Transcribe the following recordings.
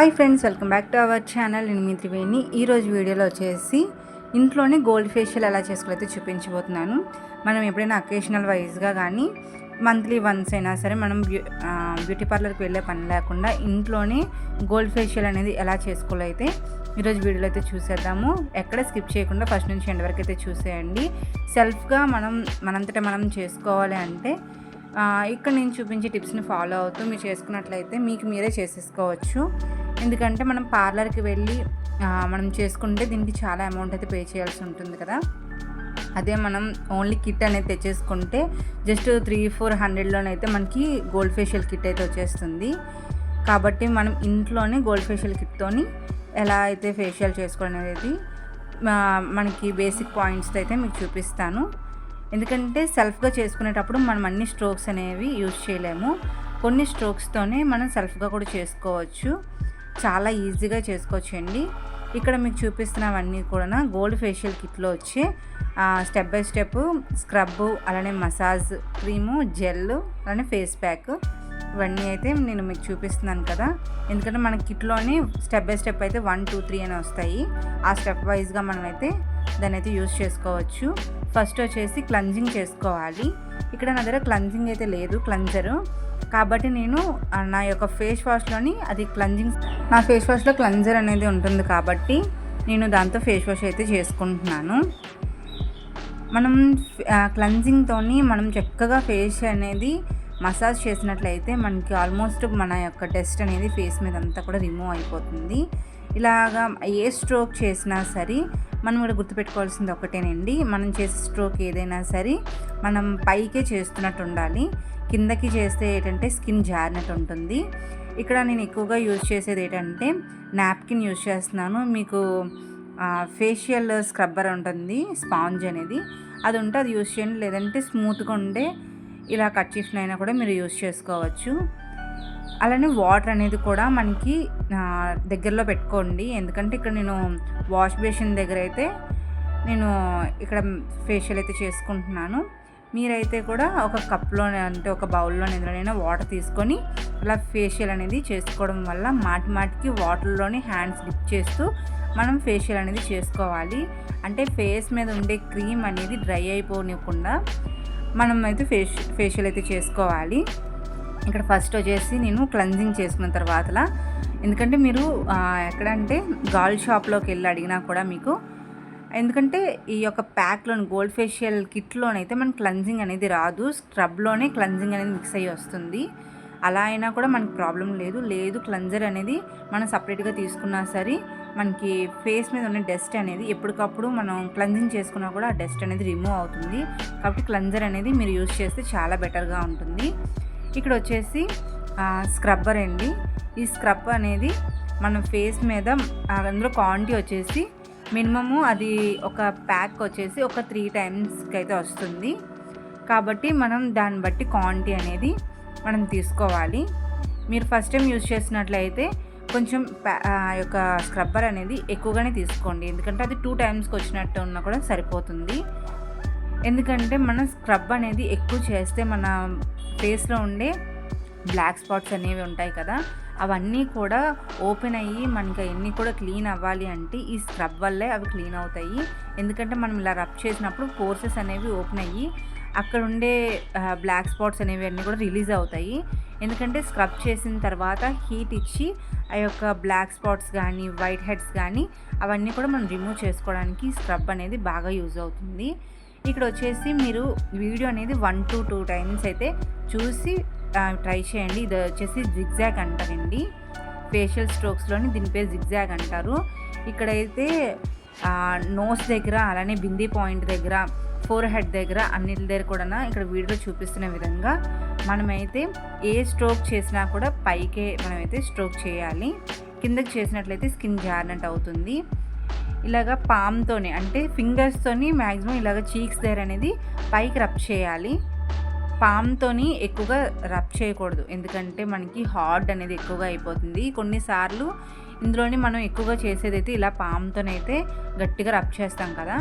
Hi friends welcome back to our channel నేను మీ త్రివేణి. ఈరోజు వీడియోలో వచ్చేసి ఇంట్లోనే గోల్డ్ ఫేషియల్ ఎలా చేసుకోవాలైతే చూపించబోతున్నాను. మనం ఎప్పుడైనా అకేషనల్ వైజ్గా కానీ మంత్లీ వన్స్ అయినా సరే మనం బ్యూ బ్యూటీ పార్లర్కి వెళ్ళే పని లేకుండా ఇంట్లోనే గోల్డ్ ఫేషియల్ అనేది ఎలా చేసుకోవాలో అయితే ఈరోజు వీడియోలో అయితే చూసేద్దాము. ఎక్కడ స్కిప్ చేయకుండా ఫస్ట్ నుంచి ఎండ్ వరకు అయితే చూసేయండి. సెల్ఫ్గా మనం మనంతటా మనం చేసుకోవాలి అంటే ఇక్కడ నేను చూపించే టిప్స్ని ఫాలో అవుతూ మీరు చేసుకున్నట్లయితే మీకు మీరే చేసేసుకోవచ్చు. ఎందుకంటే మనం పార్లర్కి వెళ్ళి మనం చేసుకుంటే దీనికి చాలా అమౌంట్ అయితే పే చేయాల్సి ఉంటుంది కదా. అదే మనం ఓన్లీ కిట్ అనేది తెచ్చేసుకుంటే జస్ట్ త్రీ ఫోర్ హండ్రెడ్లోనైతే మనకి గోల్డ్ ఫేషియల్ కిట్ అయితే వచ్చేస్తుంది. కాబట్టి మనం ఇంట్లోనే గోల్డ్ ఫేషియల్ కిట్తోని ఎలా అయితే ఫేషియల్ చేసుకోవడం అనేది మనకి బేసిక్ పాయింట్స్ అయితే మీకు చూపిస్తాను. ఎందుకంటే సెల్ఫ్గా చేసుకునేటప్పుడు మనం అన్ని స్ట్రోక్స్ అనేవి యూజ్ చేయలేము. కొన్ని స్ట్రోక్స్తోనే మనం సెల్ఫ్గా కూడా చేసుకోవచ్చు. చాలా ఈజీగా చేసుకోవచ్చు అండి. ఇక్కడ మీకు చూపిస్తున్నవన్నీ కూడా గోల్డ్ ఫేషియల్ కిట్లో వచ్చే స్టెప్ బై స్టెప్ స్క్రబ్ అలానే మసాజ్ క్రీము జెల్ అలానే ఫేస్ ప్యాక్ ఇవన్నీ అయితే నేను మీకు చూపిస్తున్నాను కదా. ఎందుకంటే మన కిట్లోనే స్టెప్ బై స్టెప్ అయితే వన్ టూ త్రీ అని వస్తాయి. ఆ స్టెప్ వైజ్గా మనం అయితే దాన్ని అయితే యూస్ చేసుకోవచ్చు. ఫస్ట్ వచ్చేసి క్లన్జింగ్ చేసుకోవాలి. ఇక్కడ నా దగ్గర క్లన్జింగ్ అయితే లేదు క్లన్జరు కాబట్టి నేను నా యొక్క ఫేస్ వాష్లోని అది క్లన్జింగ్ నా ఫేస్ వాష్లో క్లన్జర్ అనేది ఉంటుంది కాబట్టి నేను దాంతో ఫేస్ వాష్ అయితే చేసుకుంటున్నాను. మనం క్లన్జింగ్తో మనం చక్కగా ఫేస్ అనేది మసాజ్ చేసినట్లయితే మనకి ఆల్మోస్ట్ మన యొక్క డస్ట్ అనేది ఫేస్ మీద అంతా కూడా రిమూవ్ అయిపోతుంది. ఇలాగా ఏ స్ట్రోక్ చేసినా సరే మనం కూడా గుర్తుపెట్టుకోవాల్సింది ఒకటేనండి. మనం చేసే స్ట్రోక్ ఏదైనా సరే మనం పైకే చేస్తున్నట్టు ఉండాలి. కిందకి చేస్తే ఏంటంటే స్కిన్ జారినట్టు ఉంటుంది. ఇక్కడ నేను ఎక్కువగా యూజ్ చేసేది ఏంటంటే నాప్కిన్ యూజ్ చేస్తున్నాను. మీకు ఫేషియల్ స్క్రబ్బర్ ఉంటుంది స్పాంజ్ అనేది. అది ఉంటే అది యూజ్ చేయండి. లేదంటే స్మూత్గా ఉండే ఇలా కట్ అయినా కూడా మీరు యూజ్ చేసుకోవచ్చు. అలానే వాటర్ అనేది కూడా మనకి దగ్గరలో పెట్టుకోండి. ఎందుకంటే ఇక్కడ నేను వాష్ బేసిన్ దగ్గర అయితే నేను ఇక్కడ ఫేషియల్ అయితే చేసుకుంటున్నాను. మీరైతే కూడా ఒక కప్లో అంటే ఒక బౌల్లో ఎందులోనైనా వాటర్ తీసుకొని ఇలా ఫేషియల్ అనేది చేసుకోవడం వల్ల మాటి మాటికి వాటర్లోని హ్యాండ్స్ డిప్ చేస్తూ మనం ఫేషియల్ అనేది చేసుకోవాలి. అంటే ఫేస్ మీద ఉండే క్రీమ్ అనేది డ్రై అయిపోనివ్వకుండా మనం అయితే ఫేష్ ఫేషియల్ అయితే చేసుకోవాలి. ఇక్కడ ఫస్ట్ వచ్చేసి నేను క్లెన్జింగ్ చేసుకున్న తర్వాతలా. ఎందుకంటే మీరు ఎక్కడంటే గాల్ షాప్లోకి వెళ్ళి అడిగినా కూడా మీకు ఎందుకంటే ఈ యొక్క ప్యాక్లోని గోల్డ్ ఫేషియల్ కిట్లోనైతే మనకి క్లెన్జింగ్ అనేది రాదు. స్క్రబ్లోనే క్లెన్జింగ్ అనేది మిక్స్ అయ్యి వస్తుంది. అలా అయినా కూడా మనకి ప్రాబ్లం లేదు. లేదు క్లెన్జర్ అనేది మనం సపరేట్గా తీసుకున్నా సరే మనకి ఫేస్ మీద ఉన్న డస్ట్ అనేది ఎప్పటికప్పుడు మనం క్లెన్జింగ్ చేసుకున్నా కూడా ఆ డస్ట్ అనేది రిమూవ్ అవుతుంది. కాబట్టి క్లెన్జర్ అనేది మీరు యూస్ చేస్తే చాలా బెటర్గా ఉంటుంది. ఇక్కడ వచ్చేసి స్క్రబ్బర్ అండి. ఈ స్క్రబ్ అనేది మన ఫేస్ మీద అందులో క్వాంటిటీ వచ్చేసి మినిమము అది ఒక ప్యాక్ వచ్చేసి ఒక త్రీ టైమ్స్కి అయితే వస్తుంది. కాబట్టి మనం దాన్ని బట్టి క్వాంటిటీ అనేది మనం తీసుకోవాలి. మీరు ఫస్ట్ టైం యూజ్ చేసినట్లయితే కొంచెం ఆ యొక్క స్క్రబ్బర్ అనేది ఎక్కువగానే తీసుకోండి. ఎందుకంటే అది టూ టైమ్స్కి వచ్చినట్టు ఉన్నా కూడా సరిపోతుంది. ఎందుకంటే మనం స్క్రబ్ అనేది ఎక్కువ చేస్తే మన ఫేస్లో ఉండే బ్లాక్ స్పాట్స్ అనేవి ఉంటాయి కదా అవన్నీ కూడా ఓపెన్ అయ్యి మనకి అవన్నీ కూడా క్లీన్ అవ్వాలి అంటే ఈ స్క్రబ్ వల్లే అవి క్లీన్ అవుతాయి. ఎందుకంటే మనం ఇలా రబ్ చేసినప్పుడు పోర్సెస్ అనేవి ఓపెన్ అయ్యి అక్కడ ఉండే బ్లాక్ స్పాట్స్ అనేవి అన్నీ కూడా రిలీజ్ అవుతాయి. ఎందుకంటే స్క్రబ్ చేసిన తర్వాత హీట్ ఇచ్చి ఆ యొక్క బ్లాక్ స్పాట్స్ కానీ వైట్ హెడ్స్ కానీ అవన్నీ కూడా మనం రిమూవ్ చేసుకోవడానికి స్క్రబ్ అనేది బాగా యూజ్ అవుతుంది. ఇక్కడ వచ్చేసి మీరు వీడియో అనేది వన్ టు టూ టైమ్స్ అయితే చూసి ట్రై చేయండి. ఇది వచ్చేసి జిగ్జాగ్ అంటారండి. ఫేషియల్ స్ట్రోక్స్లోని దీని పేరు జిగ్జాగ్ అంటారు. ఇక్కడైతే నోస్ దగ్గర అలానే బిందీ పాయింట్ దగ్గర ఫోర్ హెడ్ దగ్గర అన్నిటి దగ్గర కూడా ఇక్కడ వీడియోలో చూపిస్తున్న విధంగా మనమైతే ఏ స్ట్రోక్ చేసినా కూడా పైకే మనమైతే స్ట్రోక్ చేయాలి. కిందకి చేసినట్లయితే స్కిన్ జారినట్టు అవుతుంది. ఇలాగ పామ్తోనే అంటే ఫింగర్స్తోని మ్యాక్సిమం ఇలాగ చీక్స్ దగ్గర అనేది పైకి రబ్ చేయాలి. పామ్తోని ఎక్కువగా రబ్ చేయకూడదు. ఎందుకంటే మనకి హార్డ్ అనేది ఎక్కువగా అయిపోతుంది. కొన్నిసార్లు ఇందులోని మనం ఎక్కువగా చేసేదైతే ఇలా పామ్తోనైతే గట్టిగా రబ్ చేస్తాం కదా.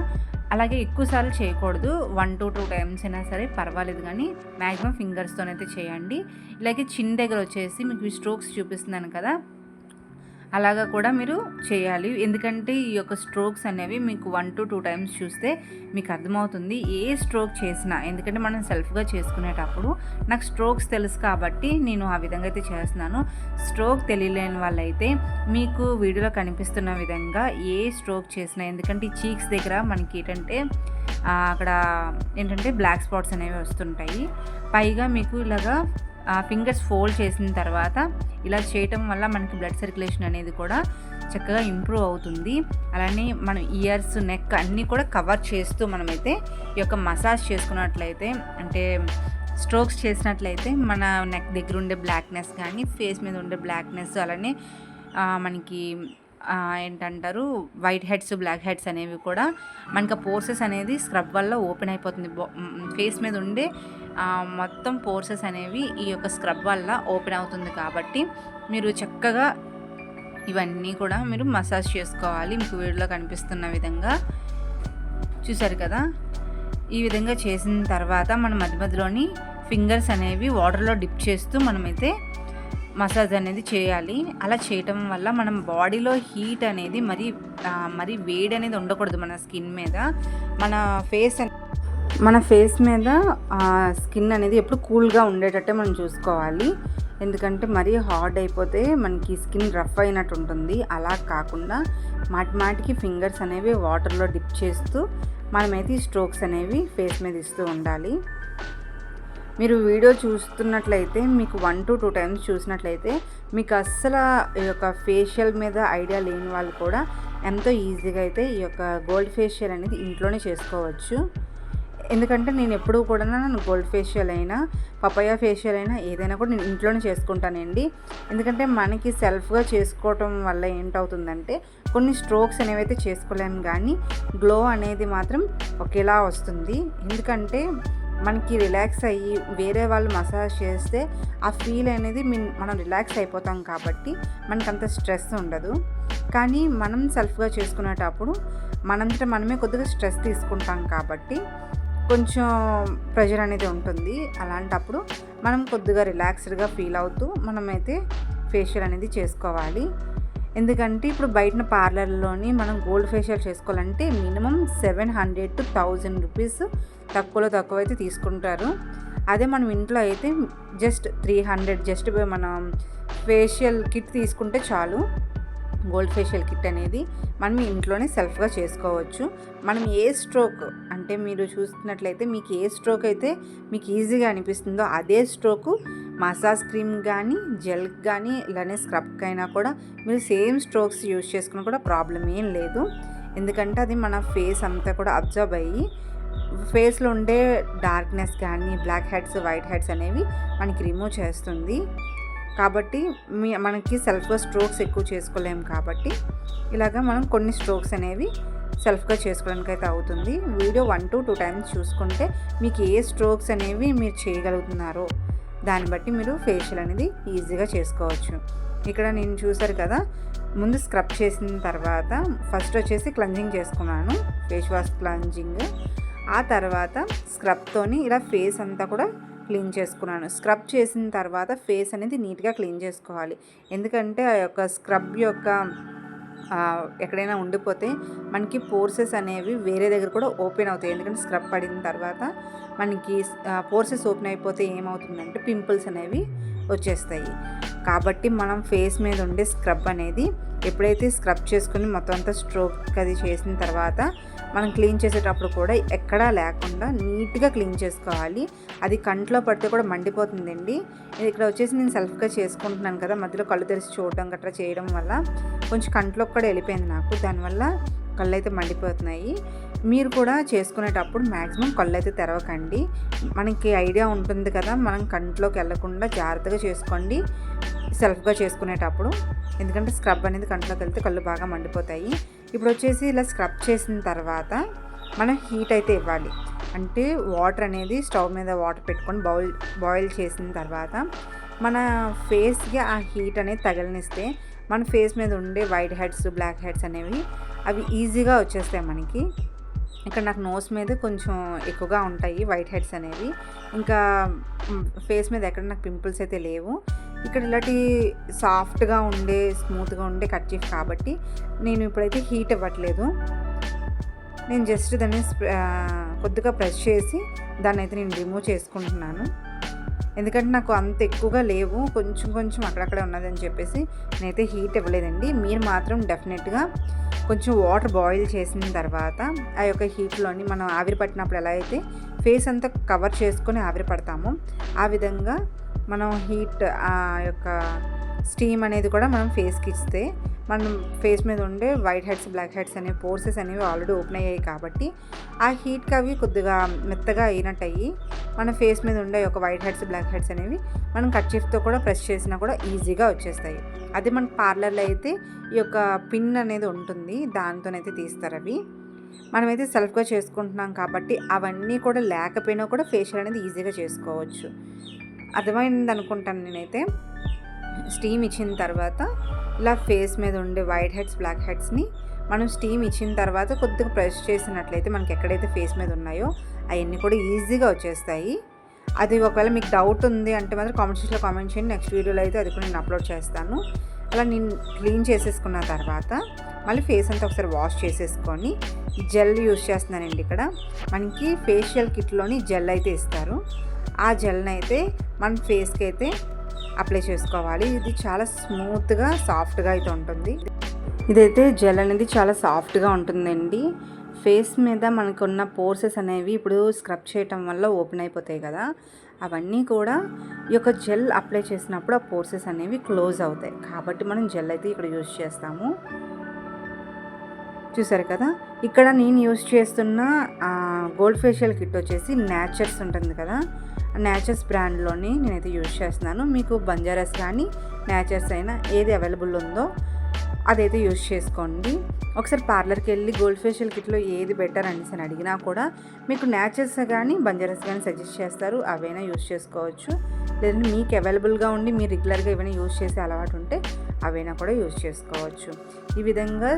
అలాగే ఎక్కువసార్లు చేయకూడదు. వన్ టు టూ టైమ్స్ అయినా సరే పర్వాలేదు కానీ మ్యాక్సిమం ఫింగర్స్తోనైతే చేయండి. ఇలాగే చిన్న దగ్గర వచ్చేసి మీకు స్ట్రోక్స్ చూపిస్తున్నాను కదా అలాగా కూడా మీరు చేయాలి. ఎందుకంటే ఈ యొక్క స్ట్రోక్స్ అనేవి మీకు వన్ టు టూ టైమ్స్ చూస్తే మీకు అర్థమవుతుంది ఏ స్ట్రోక్ చేసినా. ఎందుకంటే మనం సెల్ఫ్గా చేసుకునేటప్పుడు నాకు స్ట్రోక్స్ తెలుసు కాబట్టి నేను ఆ విధంగా అయితే చేస్తున్నాను. స్ట్రోక్ తెలియలేని వాళ్ళైతే మీకు వీడియోలో కనిపిస్తున్న విధంగా ఏ స్ట్రోక్ చేసినా. ఎందుకంటే ఈ చీక్స్ దగ్గర మనకి ఏంటంటే అక్కడ ఏంటంటే బ్లాక్ స్పాట్స్ అనేవి వస్తుంటాయి. పైగా మీకు ఇలాగా ఫింగర్స్ ఫోల్డ్ చేసిన తర్వాత ఇలా చేయటం వల్ల మనకి బ్లడ్ సర్క్యులేషన్ అనేది కూడా చక్కగా ఇంప్రూవ్ అవుతుంది. అలానే మనం ఇయర్స్ నెక్ అన్నీ కూడా కవర్ చేస్తూ మనమైతే ఈ యొక్క మసాజ్ చేసుకున్నట్లయితే అంటే స్ట్రోక్స్ చేసినట్లయితే మన నెక్ దగ్గర ఉండే బ్లాక్నెస్ కానీ ఫేస్ మీద ఉండే బ్లాక్నెస్ అలానే మనకి ఏంటంటారు వైట్ హెడ్స్ బ్లాక్ హెడ్స్ అనేవి కూడా మనకి పోర్సెస్ అనేది స్క్రబ్ వల్ల ఓపెన్ అయిపోతుంది. ఫేస్ మీద ఉండే మొత్తం పోర్సెస్ అనేవి ఈ యొక్క స్క్రబ్ వల్ల ఓపెన్ అవుతుంది కాబట్టి మీరు చక్కగా ఇవన్నీ కూడా మీరు మసాజ్ చేసుకోవాలి. మీకు వీడియోలో కనిపిస్తున్న విధంగా చూసారు కదా? ఈ విధంగా చేసిన తర్వాత మనం మధ్య మధ్యలోని ఫింగర్స్ అనేవి వాటర్లో డిప్ చేస్తూ మనమైతే మసాజ్ అనేది చేయాలి. అలా చేయటం వల్ల మనం బాడీలో హీట్ అనేది మరి మరి వేడి అనేది ఉండకూడదు మన స్కిన్ మీద. మన ఫేస్ మన ఫేస్ మీద స్కిన్ అనేది ఎప్పుడు కూల్గా ఉండేటట్టే మనం చూసుకోవాలి. ఎందుకంటే మరీ హార్డ్ అయిపోతే మనకి స్కిన్ రఫ్ అయినట్టు ఉంటుంది. అలా కాకుండా మాటి మాటికి ఫింగర్స్ అనేవి వాటర్లో డిప్ చేస్తూ మనమైతే ఈ స్ట్రోక్స్ అనేవి ఫేస్ మీద ఇస్తూ ఉండాలి. మీరు వీడియో చూస్తున్నట్లయితే మీకు వన్ టు టూ టైమ్స్ చూసినట్లయితే మీకు అస్సలు ఈ యొక్క ఫేషియల్ మీద ఐడియా లేని వాళ్ళు కూడా ఎంతో ఈజీగా అయితే ఈ యొక్క గోల్డ్ ఫేషియల్ అనేది ఇంట్లోనే చేసుకోవచ్చు. ఎందుకంటే నేను ఎప్పుడూ కూడా నన్ను గోల్డ్ ఫేషియల్ అయినా పపాయ ఫేషియల్ అయినా ఏదైనా కూడా నేను ఇంట్లోనే చేసుకుంటానండి. ఎందుకంటే మనకి సెల్ఫ్గా చేసుకోవటం వల్ల ఏంటవుతుందంటే కొన్ని స్ట్రోక్స్ అనేవి అయితే చేసుకోలేము కానీ గ్లో అనేది మాత్రం ఒకేలా వస్తుంది. ఎందుకంటే మనకి రిలాక్స్ అయ్యి వేరే వాళ్ళు మసాజ్ చేస్తే ఆ ఫీల్ అనేది మనం రిలాక్స్ అయిపోతాం కాబట్టి మనకు అంత స్ట్రెస్ ఉండదు. కానీ మనం సెల్ఫ్గా చేసుకునేటప్పుడు మనంతట మనమే కొద్దిగా స్ట్రెస్ తీసుకుంటాం కాబట్టి కొంచెం ప్రెషర్ అనేది ఉంటుంది. అలాంటప్పుడు మనం కొద్దిగా రిలాక్స్డ్గా ఫీల్ అవుతూ మనమైతే ఫేషియల్ అనేది చేసుకోవాలి. ఎందుకంటే ఇప్పుడు బయట పార్లర్లోని మనం గోల్డ్ ఫేషియల్ చేసుకోవాలంటే minimum seven hundred to thousand rupees తక్కువలో తక్కువ అయితే తీసుకుంటారు. అదే మనం ఇంట్లో అయితే జస్ట్ త్రీ హండ్రెడ్ జస్ట్ మనం ఫేషియల్ కిట్ తీసుకుంటే చాలు. గోల్డ్ ఫేషియల్ కిట్ అనేది మనం ఇంట్లోనే సెల్ఫ్గా చేసుకోవచ్చు. మనం ఏ స్ట్రోక్ అంటే మీరు చూస్తున్నట్లయితే మీకు ఏ స్ట్రోక్ అయితే మీకు ఈజీగా అనిపిస్తుందో అదే స్ట్రోకు మసాజ్ క్రీమ్ కానీ జెల్ కానీ ఇలానే స్క్రబ్కి అయినా కూడా మీరు సేమ్ స్ట్రోక్స్ యూజ్ చేసుకున్న కూడా ప్రాబ్లం ఏం లేదు. ఎందుకంటే అది మన ఫేస్ అంతా కూడా అబ్జర్వ్ అయ్యి ఫేస్లో ఉండే డార్క్నెస్ కానీ బ్లాక్ హెడ్స్ వైట్ హెడ్స్ అనేవి మనకి రిమూవ్ చేస్తుంది. కాబట్టి మీ మనకి సెల్ఫ్గా స్ట్రోక్స్ ఎక్కువ చేసుకోలేము కాబట్టి ఇలాగ మనం కొన్ని స్ట్రోక్స్ అనేవి సెల్ఫ్గా చేసుకోవడానికి అయితే అవుతుంది. Video one to two times చూసుకుంటే మీకు ఏ స్ట్రోక్స్ అనేవి మీరు చేయగలుగుతున్నారో దాన్ని బట్టి మీరు ఫేషియల్ అనేది ఈజీగా చేసుకోవచ్చు. ఇక్కడ నేను చూసారు కదా ముందు స్క్రబ్ చేసిన తర్వాత ఫస్ట్ వచ్చేసి క్లంజింగ్ చేసుకున్నాను. ఫేస్ వాష్ క్లంజింగ్ ఆ తర్వాత స్క్రబ్తోని ఇలా ఫేస్ అంతా కూడా క్లీన్ చేసుకున్నాను. స్క్రబ్ చేసిన తర్వాత ఫేస్ అనేది నీట్గా క్లీన్ చేసుకోవాలి. ఎందుకంటే ఆ యొక్క స్క్రబ్ యొక్క ఎక్కడైనా ఉండిపోతే మనకి పోర్సెస్ అనేవి వేరే దగ్గర కూడా ఓపెన్ అవుతాయి. ఎందుకంటే స్క్రబ్ పడిన తర్వాత మనకి పోర్సెస్ ఓపెన్ అయిపోతే ఏమవుతుందంటే పింపుల్స్ అనేవి వచ్చేస్తాయి. కాబట్టి మనం ఫేస్ మీద ఉండే స్క్రబ్ అనేది ఎప్పుడైతే స్క్రబ్ చేసుకుని మొత్తం అంతా స్ట్రోక్ అది చేసిన తర్వాత మనం క్లీన్ చేసేటప్పుడు కూడా ఎక్కడా లేకుండా నీట్గా క్లీన్ చేసుకోవాలి. అది కంట్లో పడితే కూడా మండిపోతుందండి. ఇక్కడ వచ్చేసి నేను సెల్ఫ్గా చేసుకుంటున్నాను కదా మధ్యలో కళ్ళు తెరిచి చూడడం గట్రా చేయడం వల్ల కొంచెం కంట్లోకి కూడా వెళ్ళిపోయింది నాకు. దానివల్ల కళ్ళు అయితే మండిపోతున్నాయి. మీరు కూడా చేసుకునేటప్పుడు మ్యాక్సిమం కళ్ళు అయితే తెరవకండి. మనకి ఐడియా ఉంటుంది కదా మనం కంట్లోకి వెళ్ళకుండా జాగ్రత్తగా చేసుకోండి. సెల్ఫ్గా చేసుకునేటప్పుడు. ఎందుకంటే స్క్రబ్ అనేది కంట్లోకి వెళ్తే కళ్ళు బాగా మండిపోతాయి. ఇప్పుడు వచ్చేసి ఇలా స్క్రబ్ చేసిన తర్వాత మనం హీట్ అయితే ఇవ్వాలి. అంటే వాటర్ అనేది స్టవ్ మీద వాటర్ పెట్టుకొని బౌల్ బాయిల్ చేసిన తర్వాత మన ఫేస్కి ఆ హీట్ అనేది తగలనిస్తే మన ఫేస్ మీద ఉండే వైట్ హెడ్స్ బ్లాక్ హెడ్స్ అనేవి అవి ఈజీగా వచ్చేస్తాయి మనకి. ఇక్కడ నాకు నోస్ మీద కొంచెం ఎక్కువగా ఉంటాయి వైట్ హెడ్స్ అనేవి. ఇంకా ఫేస్ మీద ఎక్కడ నాకు పింపుల్స్ అయితే లేవు. ఇక్కడ ఇలాంటి సాఫ్ట్గా ఉండే స్మూత్గా ఉండే కర్చీఫ్ కాబట్టి నేను ఇప్పుడైతే హీట్ ఇవ్వట్లేదు నేను జస్ట్ దాన్ని కొద్దిగా ప్రెస్ చేసి దాన్ని అయితే నేను రిమూవ్ చేసుకుంటున్నాను. ఎందుకంటే నాకు అంత ఎక్కువగా లేవు. కొంచెం కొంచెం అక్కడక్కడ ఉన్నదని చెప్పేసి నేనైతే హీట్ ఇవ్వలేదండి. మీరు మాత్రం డెఫినెట్గా కొంచెం వాటర్ బాయిల్ చేసిన తర్వాత ఆ యొక్క హీట్లోని మనం ఆవిరి పట్టినప్పుడు ఎలా అయితే ఫేస్ అంతా కవర్ చేసుకొని ఆవిరి పడతామో ఆ విధంగా మనం హీట్ ఆ యొక్క స్టీమ్ అనేది కూడా మనం ఫేస్కి ఇస్తే మనం ఫేస్ మీద ఉండే వైట్ హెడ్స్ బ్లాక్ హెడ్స్ అనే పోర్సెస్ అనేవి ఆల్రెడీ ఓపెన్ అయ్యాయి కాబట్టి ఆ హీట్కి అవి కొద్దిగా మెత్తగా అయినట్టు అయ్యి మన ఫేస్ మీద ఉండే ఒక వైట్ హెడ్స్ బ్లాక్ హెడ్స్ అనేవి మనం కర్చీఫ్తో కూడా ప్రెస్ చేసినా కూడా ఈజీగా వచ్చేస్తాయి. అదే మనకి పార్లర్లో అయితే ఈ యొక్క పిన్ అనేది ఉంటుంది. దాంతోనైతే తీస్తారు అవి. మనమైతే సెల్ఫ్గా చేసుకుంటున్నాం కాబట్టి అవన్నీ కూడా లేకపోయినా కూడా ఫేషియల్ అనేది ఈజీగా చేసుకోవచ్చు. అర్థమైంది అనుకుంటాను నేనైతే. స్టీమ్ ఇచ్చిన తర్వాత ఇలా ఫేస్ మీద ఉండే వైట్ హెడ్స్ బ్లాక్ హెడ్స్ని మనం స్టీమ్ ఇచ్చిన తర్వాత కొద్దిగా ప్రెస్ చేసినట్లయితే మనకి ఎక్కడైతే ఫేస్ మీద ఉన్నాయో అవన్నీ కూడా ఈజీగా వచ్చేస్తాయి. అది ఒకవేళ మీకు డౌట్ ఉంది అంటే మాత్రం కామెంట్ సెక్షన్లో కామెంట్ చేయండి. నెక్స్ట్ వీడియోలో అయితే అది కూడా నేను అప్లోడ్ చేస్తాను. అలా నేను క్లీన్ చేసేసుకున్న తర్వాత మళ్ళీ ఫేస్ అంతా ఒకసారి వాష్ చేసేసుకొని జెల్ యూస్ చేస్తున్నానండి ఇక్కడ. మనకి ఫేషియల్ కిట్లోని జెల్ అయితే ఇస్తారు. ఆ జెల్ని అయితే మన ఫేస్కి అయితే అప్లై చేసుకోవాలి. ఇది చాలా స్మూత్గా సాఫ్ట్గా అయితే ఉంటుంది. ఇదైతే జెల్ అనేది చాలా సాఫ్ట్గా ఉంటుందండి. ఫేస్ మీద మనకున్న పోర్సెస్ అనేవి ఇప్పుడు స్క్రబ్ చేయటం వల్ల ఓపెన్ అయిపోతాయి కదా. అవన్నీ కూడా ఈ యొక్క జెల్ అప్లై చేసినప్పుడు ఆ పోర్సెస్ అనేవి క్లోజ్ అవుతాయి. కాబట్టి మనం జెల్ అయితే ఇక్కడ యూజ్ చేస్తాము. చూసారు కదా? ఇక్కడ నేను యూజ్ చేస్తున్న గోల్డ్ ఫేషియల్ కిట్ వచ్చేసి న్యాచర్స్ ఉంటుంది కదా? న్యాచర్స్ బ్రాండ్లోని నేనైతే యూజ్ చేస్తున్నాను. మీకు బంజారాస్ కానీ న్యాచర్స్ అయినా ఏది అవైలబుల్ ఉందో అదైతే యూజ్ చేసుకోండి. ఒకసారి పార్లర్కి వెళ్ళి గోల్డ్ ఫేషియల్ కిట్లో ఏది బెటర్ అనేసి అని అడిగినా కూడా మీకు న్యాచర్స్ కానీ బంజారాస్ కానీ సజెస్ట్ చేస్తారు. అవైనా యూజ్ చేసుకోవచ్చు. లేదంటే మీకు అవైలబుల్గా ఉండి మీరు రెగ్యులర్గా ఏమైనా యూజ్ చేసే అలవాటు ఉంటే అవైనా కూడా యూజ్ చేసుకోవచ్చు. ఈ విధంగా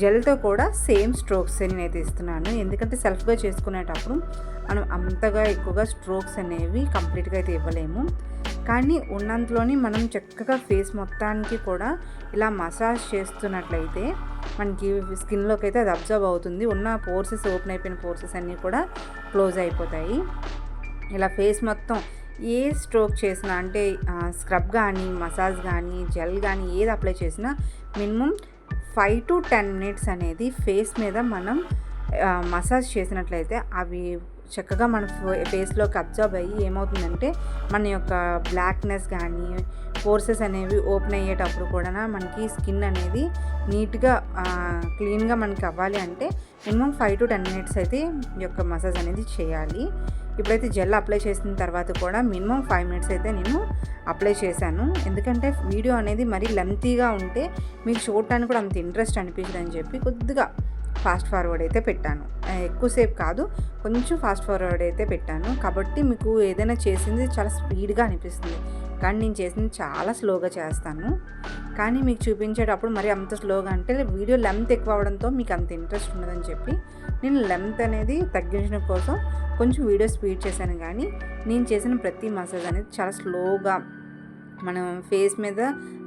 జెల్తో కూడా సేమ్ స్ట్రోక్స్ నేనైతే ఇస్తున్నాను. ఎందుకంటే సెల్ఫ్గా చేసుకునేటప్పుడు మనం అంతగా ఎక్కువగా స్ట్రోక్స్ అనేవి కంప్లీట్గా అయితే ఇవ్వలేము. కానీ ఉన్నంతలోని మనం చక్కగా ఫేస్ మొత్తానికి కూడా ఇలా మసాజ్ చేస్తున్నట్లయితే మనకి స్కిన్లోకి అయితే అది అబ్జర్వ్ అవుతుంది. ఉన్న పోర్సెస్ ఓపెన్ అయిపోయిన పోర్సెస్ అన్నీ కూడా క్లోజ్ అయిపోతాయి. ఇలా ఫేస్ మొత్తం ఏ స్ట్రోక్ చేసినా అంటే స్క్రబ్ కానీ మసాజ్ కానీ జెల్ కానీ ఏది అప్లై చేసినా minimum five to ten minutes అనేది ఫేస్ మీద మనం మసాజ్ చేసినట్లయితే అవి చక్కగా మన ఫేస్లోకి అబ్జర్బ్ అయ్యి ఏమవుతుందంటే మన యొక్క బ్లాక్నెస్ కానీ ఫోర్సెస్ అనేవి ఓపెన్ అయ్యేటప్పుడు కూడా మనకి స్కిన్ అనేది నీట్గా క్లీన్గా మనకి అవ్వాలి అంటే minimum five to ten minutes అయితే ఈ యొక్క మసాజ్ అనేది చేయాలి. ఇప్పుడైతే జెల్ అప్లై చేసిన తర్వాత కూడా మినిమం ఫైవ్ మినిట్స్ అయితే నేను అప్లై చేశాను. ఎందుకంటే వీడియో అనేది మరీ లెంతీగా ఉంటే మీకు చూడటానికి కూడా అంత ఇంట్రెస్ట్ అనిపించదని చెప్పి కొద్దిగా ఫాస్ట్ ఫార్వర్డ్ అయితే పెట్టాను. ఎక్కువసేపు కాదు కొంచెం ఫాస్ట్ ఫార్వర్డ్ అయితే పెట్టాను. కాబట్టి మీకు ఏదైనా చేసింది చాలా స్పీడ్గా అనిపిస్తుంది. కానీ నేను చేసింది చాలా స్లోగా చేస్తాను. కానీ మీకు చూపించేటప్పుడు మరి అంత స్లోగా అంటే వీడియో లెంత్ ఎక్కువ అవడంతో మీకు అంత ఇంట్రెస్ట్ ఉండదని చెప్పి నేను లెంత్ అనేది తగ్గించడం కోసం కొంచెం వీడియో స్పీడ్ చేశాను. కానీ నేను చేసిన ప్రతి మసాజ్ అనేది చాలా స్లోగా మనం ఫేస్ మీద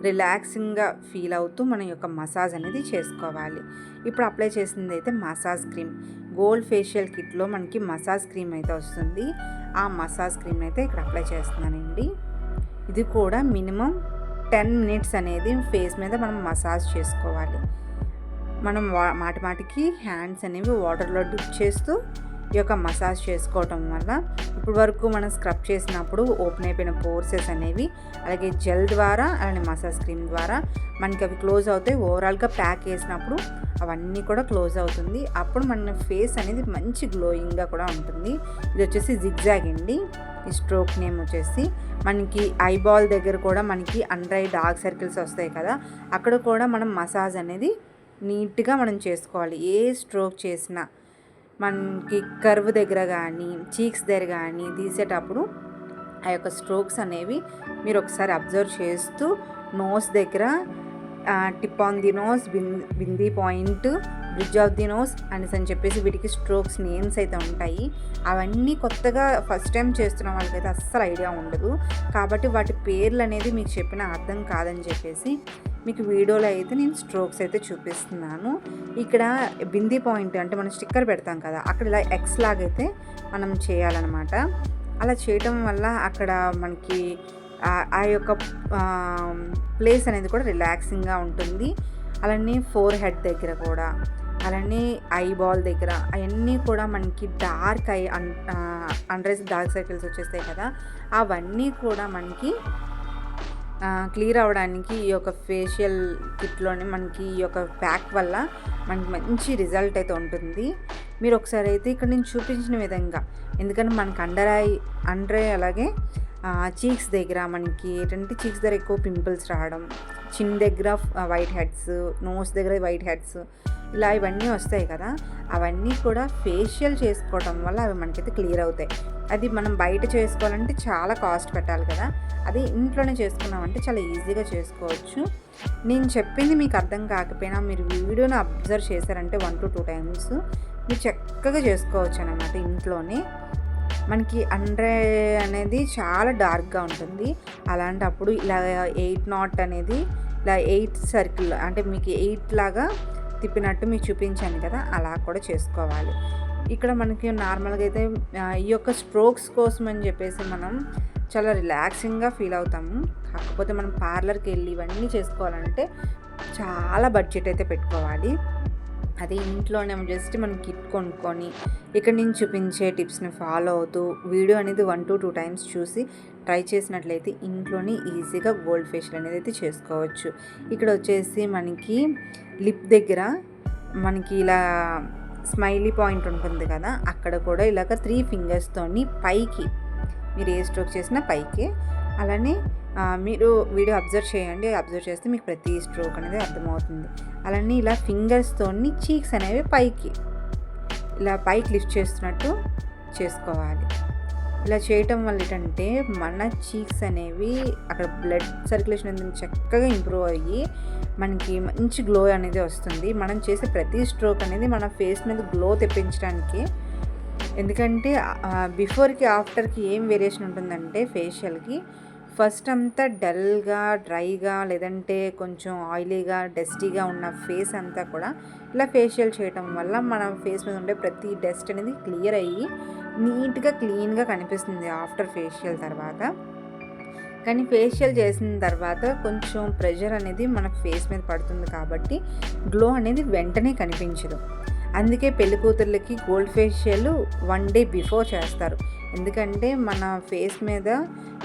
రిలాక్సింగ్గా ఫీల్ అవుతూ మన యొక్క మసాజ్ అనేది చేసుకోవాలి. ఇప్పుడు అప్లై చేసింది అయితే మసాజ్ క్రీమ్. గోల్డ్ ఫేషియల్ కిట్లో మనకి మసాజ్ క్రీమ్ అయితే వస్తుంది. ఆ మసాజ్ క్రీమ్ అయితే ఇక్కడ అప్లై చేస్తున్నానండి. ఇది కూడా మినిమం టెన్ మినిట్స్ అనేది ఫేస్ మీద మనం మసాజ్ చేసుకోవాలి. మనం వా మాటి మాటికి హ్యాండ్స్ అనేవి వాటర్లో డిప్ చేస్తూ ఈ యొక్క మసాజ్ చేసుకోవటం వల్ల ఇప్పుడు వరకు మనం స్క్రబ్ చేసినప్పుడు ఓపెన్ అయిపోయిన పోర్సెస్ అనేవి అలాగే జెల్ ద్వారా అలానే మసాజ్ క్రీమ్ ద్వారా మనకి అవి క్లోజ్ అవుతాయి. ఓవరాల్గా ప్యాక్ చేసినప్పుడు అవన్నీ కూడా క్లోజ్ అవుతుంది. అప్పుడు మన ఫేస్ అనేది మంచి గ్లోయింగ్గా కూడా ఉంటుంది. ఇది వచ్చేసి జిగ్జాగ్ అండి. ఈ స్ట్రోక్ నేమ్ వచ్చేసి మనకి ఐబాల్ దగ్గర కూడా మనకి అండర్ ఐ డార్క్ సర్కిల్స్ వస్తాయి కదా అక్కడ కూడా మనం మసాజ్ అనేది నీట్గా మనం చేసుకోవాలి. ఏ స్ట్రోక్ చేసినా మనకి కర్వ్ దగ్గర కానీ చీక్స్ దగ్గర కానీ తీసేటప్పుడు ఆ యొక్క స్ట్రోక్స్ అనేవి మీరు ఒకసారి అబ్జర్వ్ చేస్తూ నోస్ దగ్గర tip on the nose bin bindi point bridge of the nose అనేసి అని చెప్పేసి వీటికి స్ట్రోక్స్ నేమ్స్ అయితే ఉంటాయి. అవన్నీ కొత్తగా ఫస్ట్ టైం చేస్తున్న వాళ్ళకైతే అస్సలు ఐడియా ఉండదు. కాబట్టి వాటి పేర్లు అనేది మీకు చెప్పిన అర్థం కాదని చెప్పేసి మీకు వీడియోలో అయితే నేను స్ట్రోక్స్ అయితే చూపిస్తున్నాను. ఇక్కడ బిందీ పాయింట్ అంటే మనం స్టిక్కర్ పెడతాం కదా అక్కడ ఇలా ఎక్స్ లాగైతే మనం చేయాలన్నమాట. అలా చేయటం వల్ల అక్కడ మనకి ఆ- యొక్క ప్లేస్ అనేది కూడా రిలాక్సింగ్గా ఉంటుంది. అలానే ఫోర్ హెడ్ దగ్గర కూడా అలానే ఐ బాల్ దగ్గర అవన్నీ కూడా మనకి dark eye under dark circles వచ్చేస్తాయి కదా అవన్నీ కూడా మనకి క్లియర్ అవ్వడానికి ఈ యొక్క ఫేషియల్ కిట్లోనే మనకి ఈ యొక్క ప్యాక్ వల్ల మనకి మంచి రిజల్ట్ అయితే ఉంటుంది. మీరు ఒకసారి అయితే ఇక్కడ నేను చూపించిన విధంగా ఎందుకంటే మనకి అండర్ ఐ అండర్ ఐ అలాగే చీక్స్ దగ్గర మనకి ఏంటంటే చీక్స్ దగ్గర ఎక్కువ పింపుల్స్ రావడం చిన్ దగ్గర వైట్ హెడ్స్ నోస్ దగ్గర వైట్ హెడ్స్ ఇలా ఇవన్నీ వస్తాయి కదా అవన్నీ కూడా ఫేషియల్ చేసుకోవడం వల్ల అవి మనకైతే క్లియర్ అవుతాయి. అది మనం బయట చేసుకోవాలంటే చాలా కాస్ట్ పెట్టాలి కదా. అది ఇంట్లోనే చేసుకున్నామంటే చాలా ఈజీగా చేసుకోవచ్చు. నేను చెప్పింది మీకు అర్థం కాకపోయినా మీరు వీడియోని అబ్జర్వ్ చేశారంటే వన్ టు టూ టైమ్స్ మీరు చక్కగా చేసుకోవచ్చు అనమాట ఇంట్లోనే. మనకి అండ్రే అనేది చాలా డార్క్గా ఉంటుంది. అలాంటప్పుడు ఇలా ఎయిట్ నాట్ అనేది ఇలా ఎయిట్ సర్కిల్ అంటే మీకు ఎయిట్ లాగా తిప్పినట్టు మీకు చూపించాను కదా అలా కూడా చేసుకోవాలి. ఇక్కడ మనకి నార్మల్గా అయితే ఈ యొక్క స్ట్రోక్స్ కోసం అని చెప్పేసి మనం చాలా రిలాక్సింగ్గా ఫీల్ అవుతాము. కాకపోతే మనం పార్లర్కి వెళ్ళి ఇవన్నీ చేసుకోవాలంటే చాలా బడ్జెట్ అయితే పెట్టుకోవాలి. అదే ఇంట్లోనే జస్ట్ మనం కిట్ కొనుక్కొని ఇక్కడ నేను చూపించే టిప్స్ని ఫాలో అవుతూ వీడియో అనేది వన్ టు టూ టైమ్స్ చూసి ట్రై చేసినట్లయితే ఇంట్లోనే ఈజీగా గోల్డ్ ఫేషియల్ అనేది అయితే చేసుకోవచ్చు. ఇక్కడ వచ్చేసి మనకి లిప్ దగ్గర మనకి ఇలా స్మైలీ పాయింట్ ఉంటుంది కదా అక్కడ కూడా ఇలాగ త్రీ ఫింగర్స్తోని పైకి మీరు ఏ స్ట్రోక్ చేసినా పైకి అలానే మీరు వీడియో అబ్జర్వ్ చేయండి అబ్జర్వ్ చేస్తే మీకు ప్రతి స్ట్రోక్ అనేది అర్థమవుతుంది. అలానే ఇలా ఫింగర్స్తోని చీక్స్ అనేవి పైకి ఇలా పైకి లిఫ్ట్ చేస్తున్నట్టు చేసుకోవాలి. ఇలా చేయటం వల్ల ఏంటంటే మన చీక్స్ అనేవి అక్కడ బ్లడ్ సర్క్యులేషన్ అనేది చక్కగా ఇంప్రూవ్ అయ్యి మనకి మంచి గ్లో అనేది వస్తుంది. మనం చేసే ప్రతి స్ట్రోక్ అనేది మన ఫేస్ మీద గ్లో తెప్పించడానికి. ఎందుకంటే బిఫోర్కి ఆఫ్టర్కి ఏం వేరియేషన్ ఉంటుందంటే ఫేషియల్కి ఫస్ట్ అంతా డల్గా డ్రైగా లేదంటే కొంచెం ఆయిలీగా డస్టీగా ఉన్న ఫేస్ అంతా కూడా ఇలా ఫేషియల్ చేయటం వల్ల మన ఫేస్ మీద ఉండే ప్రతి డస్ట్ అనేది క్లియర్ అయ్యి నీట్గా క్లీన్గా కనిపిస్తుంది ఆఫ్టర్ ఫేషియల్ తర్వాత. కానీ ఫేషియల్ చేసిన తర్వాత కొంచెం ప్రెషర్ అనేది మన ఫేస్ మీద పడుతుంది కాబట్టి గ్లో అనేది వెంటనే కనిపించదు. అందుకే పెళ్ళి కూతుర్లకి gold facial one day before చేస్తారు. ఎందుకంటే మన ఫేస్ మీద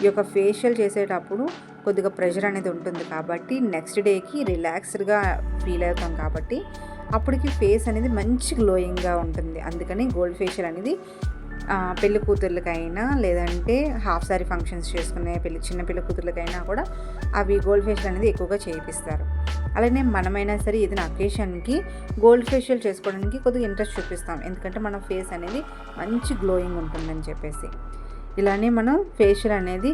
ఈ యొక్క ఫేషియల్ చేసేటప్పుడు కొద్దిగా ప్రెషర్ అనేది ఉంటుంది కాబట్టి నెక్స్ట్ డేకి రిలాక్స్డ్గా ఫీల్ అవుతాం కాబట్టి అప్పటికి ఫేస్ అనేది మంచి గ్లోయింగ్గా ఉంటుంది. అందుకని గోల్డ్ ఫేషియల్ అనేది పెళ్ళి కూతుర్లకైనా లేదంటే హాఫ్ సారీ ఫంక్షన్స్ చేసుకునే పెళ్ళి చిన్న పెళ్ళి కూతుర్లకైనా కూడా అవి గోల్డ్ ఫేషియల్ అనేది ఎక్కువగా చేయిస్తారు అలానే మనమైనా సరే ఏదైనా అకేషన్కి గోల్డ్ ఫేషియల్ చేసుకోవడానికి కొద్దిగా ఇంట్రెస్ట్ చూపిస్తాం. ఎందుకంటే మన ఫేస్ అనేది మంచి గ్లోయింగ్ ఉంటుందని చెప్పేసి. ఇలానే మనం ఫేషియల్ అనేది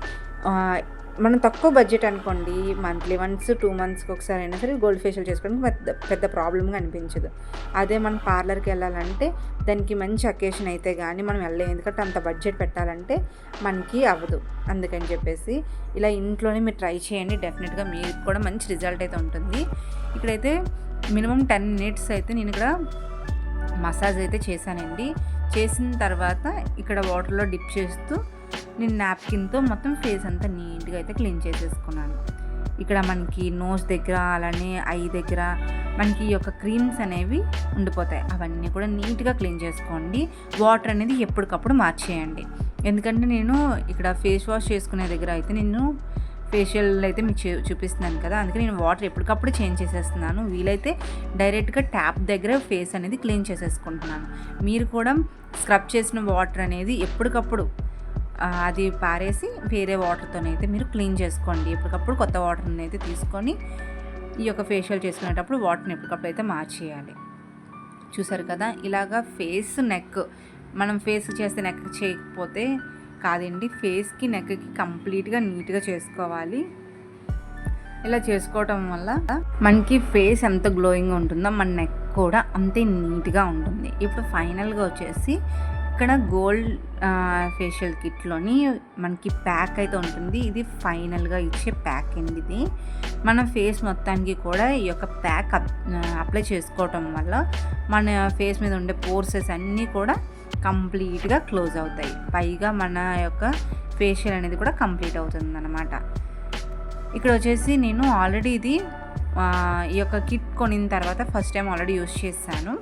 మనం తక్కువ బడ్జెట్ అనుకోండి మంత్లీ వన్స్ టూ మంత్స్కి ఒకసారి అయినా సరే గోల్డ్ ఫేషియల్ చేసుకోవడానికి పెద్ద పెద్ద ప్రాబ్లమ్గా అనిపించదు. అదే మనం పార్లర్కి వెళ్ళాలంటే దానికి మంచి అకేషన్ అయితే కానీ మనం వెళ్ళలేము ఎందుకంటే అంత బడ్జెట్ పెట్టాలంటే మనకి అవ్వదు. అందుకని చెప్పేసి ఇలా ఇంట్లోనే మీరు ట్రై చేయండి. డెఫినెట్గా మీకు కూడా మంచి రిజల్ట్ అయితే ఉంటుంది. ఇక్కడైతే మినిమం టెన్ మినిట్స్ అయితే నేను ఇక్కడ మసాజ్ అయితే చేశానండి. చేసిన తర్వాత ఇక్కడ వాటర్లో డిప్ చేస్తూ నేను నాప్కిన్తో మొత్తం ఫేస్ అంతా నీట్గా అయితే క్లీన్ చేసేసుకున్నాను. ఇక్కడ మనకి నోస్ దగ్గర అలానే ఐ దగ్గర మనకి ఈ యొక్క క్రీమ్స్ అనేవి ఉండిపోతాయి. అవన్నీ కూడా నీట్గా క్లీన్ చేసుకోండి. వాటర్ అనేది ఎప్పటికప్పుడు మార్చేయండి. ఎందుకంటే నేను ఇక్కడ ఫేస్ వాష్ చేసుకునే దగ్గర అయితే నేను ఫేషియల్ అయితే మీకు చూపిస్తున్నాను కదా. అందుకే నేను వాటర్ ఎప్పటికప్పుడు చేంజ్ చేసేస్తున్నాను. వీలైతే డైరెక్ట్గా ట్యాప్ దగ్గర ఫేస్ అనేది క్లీన్ చేసేసుకుంటున్నాను. మీరు కూడా స్క్రబ్ చేసిన వాటర్ అనేది ఎప్పటికప్పుడు అది పారేసి వేరే వాటర్తోనైతే మీరు క్లీన్ చేసుకోండి. ఎప్పటికప్పుడు కొత్త వాటర్ని అయితే తీసుకొని ఈ యొక్క ఫేషియల్ చేసుకునేటప్పుడు వాటర్ని ఎప్పటికప్పుడు అయితే మార్చేయాలి. చూసారు కదా ఇలాగా ఫేస్ నెక్ మనం ఫేస్ చేస్తే నెక్ చేయకపోతే కాదండి ఫేస్కి నెక్కి కంప్లీట్గా నీట్గా చేసుకోవాలి. ఇలా చేసుకోవటం వల్ల మనకి ఫేస్ ఎంత గ్లోయింగ్ ఉంటుందో మన నెక్ కూడా అంతే నీట్గా ఉంటుంది. ఇప్పుడు ఫైనల్గా వచ్చేసి ఇక్కడ గోల్డ్ ఫేషియల్ కిట్లోని మనకి ప్యాక్ అయితే ఉంటుంది. ఇది ఫైనల్గా ఇచ్చే ప్యాక్ అండి ఇది. మన ఫేస్ మొత్తానికి కూడా ఈ యొక్క ప్యాక్ అప్లై చేసుకోవటం వల్ల మన ఫేస్ మీద ఉండే పోర్సెస్ అన్నీ కూడా కంప్లీట్గా క్లోజ్ అవుతాయి. పైగా మన యొక్క ఫేషియల్ అనేది కూడా కంప్లీట్ అవుతుంది అనమాట ఇక్కడ వచ్చేసి నేను ఆల్రెడీ ఇది ఈ యొక్క కిట్ కొనిన తర్వాత ఫస్ట్ టైం ఆల్రెడీ యూస్ చేశాను.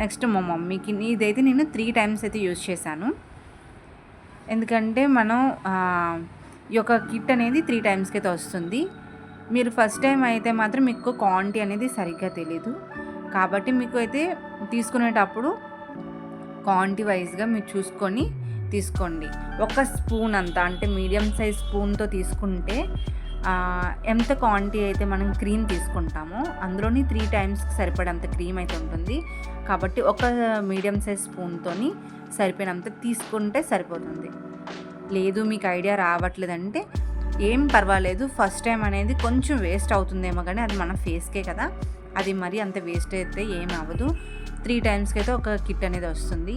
నెక్స్ట్ మా మమ్మీకి ఇదైతే నేను త్రీ టైమ్స్ అయితే యూస్ చేశాను. ఎందుకంటే మనం ఈ యొక్క కిట్ అనేది త్రీ టైమ్స్కి అయితే వస్తుంది. మీరు ఫస్ట్ టైం అయితే మాత్రం మీకు క్వాంటిటీ అనేది సరిగ్గా తెలీదు. కాబట్టి మీకు అయితే తీసుకునేటప్పుడు క్వాంటిటీ వైజ్గా మీరు చూసుకొని తీసుకోండి. ఒక స్పూన్ అంతా అంటే మీడియం సైజ్ స్పూన్తో తీసుకుంటే ఎంత క్వాంటిటీ అయితే మనం క్రీమ్ తీసుకుంటామో అందులోని త్రీ టైమ్స్కి సరిపడంత క్రీమ్ అయితే ఉంటుంది. కాబట్టి ఒక మీడియం సైజ్ స్పూన్తోని సరిపోయినంత తీసుకుంటే సరిపోతుంది. లేదు మీకు ఐడియా రావట్లేదంటే ఏం పర్వాలేదు. ఫస్ట్ టైం అనేది కొంచెం వేస్ట్ అవుతుందేమో కానీ అది మన ఫేస్కే కదా. అది మరీ అంత వేస్ట్ అయితే ఏం అవ్వదు. త్రీ టైమ్స్కి అయితే ఒక కిట్ అనేది వస్తుంది.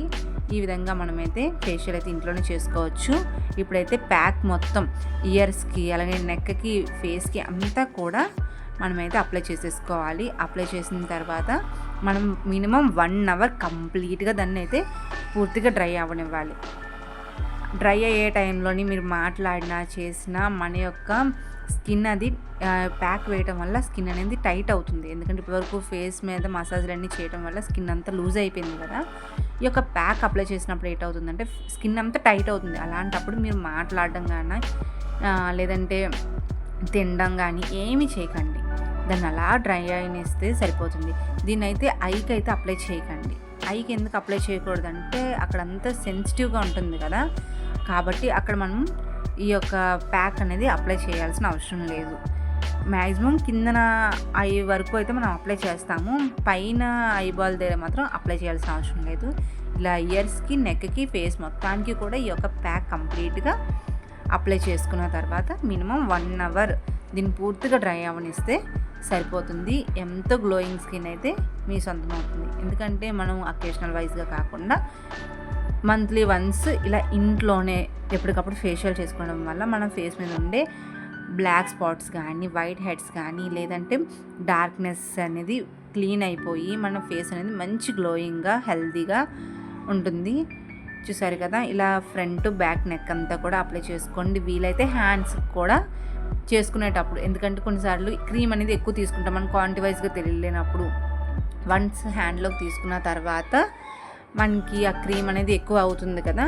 ఈ విధంగా మనమైతే ఫేషియల్ అయితే ఇంట్లోనే చేసుకోవచ్చు. ఇప్పుడైతే ప్యాక్ మొత్తం ఇయర్స్కి అలాగే నెక్కి ఫేస్కి అంతా కూడా మనమైతే అప్లై చేసేసుకోవాలి. అప్లై చేసిన తర్వాత మనం మినిమం వన్ అవర్ కంప్లీట్గా దాన్ని అయితే పూర్తిగా డ్రై అవ్వనివ్వాలి. డ్రై అయ్యే టైంలోని మీరు మాట్లాడినా చేసినా మన యొక్క స్కిన్ అది ప్యాక్ వేయటం వల్ల స్కిన్ అనేది టైట్ అవుతుంది. ఎందుకంటే ఇప్పటివరకు ఫేస్ మీద మసాజ్లు అన్నీ చేయడం వల్ల స్కిన్ అంతా లూజ్ అయిపోయింది కదా. ఈ యొక్క ప్యాక్ అప్లై చేసినప్పుడు ఏటవుతుందంటే స్కిన్ అంతా టైట్ అవుతుంది. అలాంటప్పుడు మీరు మాట్లాడడం కానీ లేదంటే తినడం కానీ ఏమి చేయకండి. దాన్ని అలా డ్రై అయినేస్తే సరిపోతుంది. దీన్ని అయితే ఐకి అయితే అప్లై చేయకండి. ఐకి ఎందుకు అప్లై చేయకూడదంటే అక్కడంతా సెన్సిటివ్గా ఉంటుంది కదా. కాబట్టి అక్కడ మనం ఈ యొక్క ప్యాక్ అనేది అప్లై చేయాల్సిన అవసరం లేదు. మ్యాక్సిమం కిందన ఐ వరకు అయితే మనం అప్లై చేస్తాము. పైన ఐబాల్ దగ్గర మాత్రం అప్లై చేయాల్సిన అవసరం లేదు. ఇలా ఇయర్స్కి నెక్కి ఫేస్ మొత్తానికి కూడా ఈ యొక్క ప్యాక్ కంప్లీట్గా అప్లై చేసుకున్న తర్వాత మినిమం వన్ అవర్ దీన్ని పూర్తిగా డ్రై అవనిస్తే సరిపోతుంది. ఎంత గ్లోయింగ్ స్కిన్ అయితే మీ సొంతం అవుతుంది. ఎందుకంటే మనం అకేషనల్ వైజ్గా కాకుండా మంత్లీ వన్స్ ఇలా ఇంట్లోనే ఎప్పటికప్పుడు ఫేషియల్ చేసుకోవడం వల్ల మన ఫేస్ మీద ఉండే బ్లాక్ స్పాట్స్ కానీ వైట్ హెడ్స్ కానీ లేదంటే డార్క్నెస్ అనేది క్లీన్ అయిపోయి మన ఫేస్ అనేది మంచి గ్లోయింగ్గా హెల్తీగా ఉంటుంది. చూసారు కదా ఇలా ఫ్రంట్ బ్యాక్ నెక్ అంతా కూడా అప్లై చేసుకోండి. వీలైతే హ్యాండ్స్ కూడా చేసుకునేటప్పుడు. ఎందుకంటే కొన్నిసార్లు క్రీమ్ అనేది ఎక్కువ తీసుకుంటాం. మనం క్వాంటిటీ వైజ్గా తెలియలేనప్పుడు. వన్స్ హ్యాండ్లోకి తీసుకున్న తర్వాత మనకి ఆ క్రీమ్ అనేది ఎక్కువ అవుతుంది కదా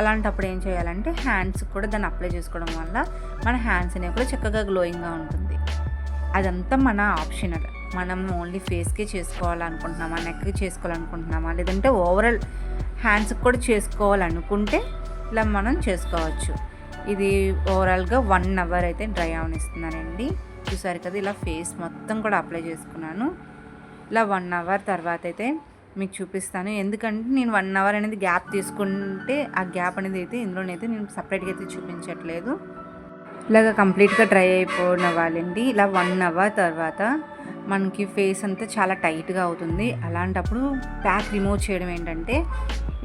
అలాంటప్పుడు ఏం చేయాలంటే హ్యాండ్స్ కూడా దాన్ని అప్లై చేసుకోవడం వల్ల మన హ్యాండ్స్ అనేవి కూడా చక్కగా గ్లోయింగ్గా ఉంటుంది. అదంతా మన ఆప్షనల్ మనం ఓన్లీ ఫేస్కే చేసుకోవాలనుకుంటున్నామా నెక్కి చేసుకోవాలనుకుంటున్నామా లేదంటే ఓవరాల్ హ్యాండ్స్కి కూడా చేసుకోవాలనుకుంటే ఇలా మనం చేసుకోవచ్చు. ఇది ఓవరాల్గా వన్ అవర్ అయితే డ్రై అవనిస్తున్నానండి. చూసారు కదా ఇలా ఫేస్ మొత్తం కూడా అప్లై చేసుకున్నాను. ఇలా వన్ అవర్ తర్వాత అయితే మీకు చూపిస్తాను. ఎందుకంటే నేను వన్ అవర్ అనేది గ్యాప్ తీసుకుంటే ఆ గ్యాప్ అనేది అయితే ఇందులోనైతే నేను సపరేట్గా అయితే చూపించట్లేదు. ఇలాగ కంప్లీట్గా డ్రై అయిపోయిన వాళ్ళండి. ఇలా వన్ అవర్ తర్వాత మనకి ఫేస్ అంతా చాలా టైట్గా అవుతుంది. అలాంటప్పుడు ప్యాక్ రిమూవ్ చేయడం ఏంటంటే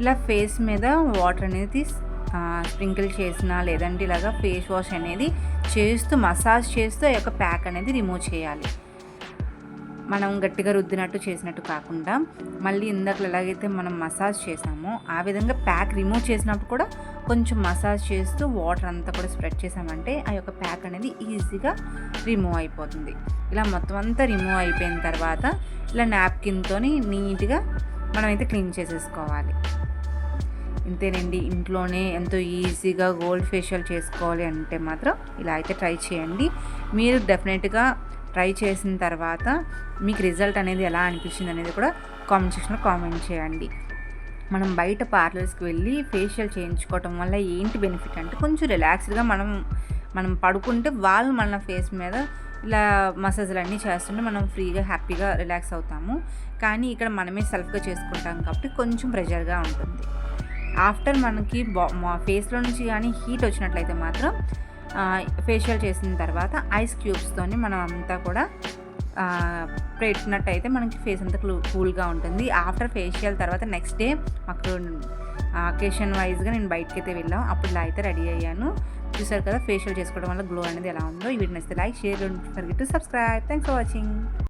ఇలా ఫేస్ మీద వాటర్ అనేది స్ప్రింకిల్ చేసిన లేదంటే ఇలాగా ఫేస్ వాష్ అనేది చేస్తూ మసాజ్ చేస్తూ ఆ యొక్క ప్యాక్ అనేది రిమూవ్ చేయాలి. మనం గట్టిగా రుద్దినట్టు చేసినట్టు కాకుండా మళ్ళీ ఇందాక ఎలాగైతే మనం మసాజ్ చేసామో ఆ విధంగా ప్యాక్ రిమూవ్ చేసినప్పుడు కూడా కొంచెం మసాజ్ చేస్తూ వాటర్ అంతా కూడా స్ప్రెడ్ చేసామంటే ఆ యొక్క ప్యాక్ అనేది ఈజీగా రిమూవ్ అయిపోతుంది. ఇలా మొత్తం అంతా రిమూవ్ అయిపోయిన తర్వాత ఇలా నాప్కిన్తో నీట్గా మనమైతే క్లీన్ చేసేసుకోవాలి. ఇంతేనండి ఇంట్లోనే ఎంతో ఈజీగా గోల్డ్ ఫేషియల్ చేసుకోవాలి అంటే మాత్రం ఇలా అయితే ట్రై చేయండి. మీరు డెఫినెట్గా ట్రై చేసిన తర్వాత మీకు రిజల్ట్ అనేది ఎలా అనిపించింది అనేది కూడా కామెంట్ సెక్షన్లో కామెంట్ చేయండి. మనం బయట పార్లర్స్కి వెళ్ళి ఫేషియల్ చేయించుకోవటం వల్ల ఏంటి బెనిఫిట్ అంటే కొంచెం రిలాక్స్డ్గా మనం మనం పడుకుంటే వాళ్ళు మన ఫేస్ మీద ఇలా మసాజ్లు అన్నీ చేస్తుంటే మనం ఫ్రీగా హ్యాపీగా రిలాక్స్ అవుతాము. కానీ ఇక్కడ మనమే సెల్ఫ్గా చేసుకుంటాం కాబట్టి కొంచెం ప్రెషర్గా ఉంటుంది. ఆఫ్టర్ మనకి బా ఫేస్లో నుంచి కానీ హీట్ వచ్చినట్లయితే మాత్రం ఫేషియల్ చేసిన తర్వాత ఐస్ క్యూబ్స్తో మనం అంతా కూడా పెట్టినట్టయితే మనకి ఫేస్ అంతా క్లూ కూల్గా ఉంటుంది. ఆఫ్టర్ ఫేషియల్ తర్వాత నెక్స్ట్ డే మాకు అకేషన్ వైజ్గా నేను బయటకి అయితే వెళ్ళాం. అప్పుడు ఇలా అయితే రెడీ అయ్యాను. చూసారు కదా ఫేషియల్ చేసుకోవడం వల్ల గ్లో అనేది ఎలా ఉందో. ఈ వీడియో నచ్చితే like share forget subscribe. Thanks for watching.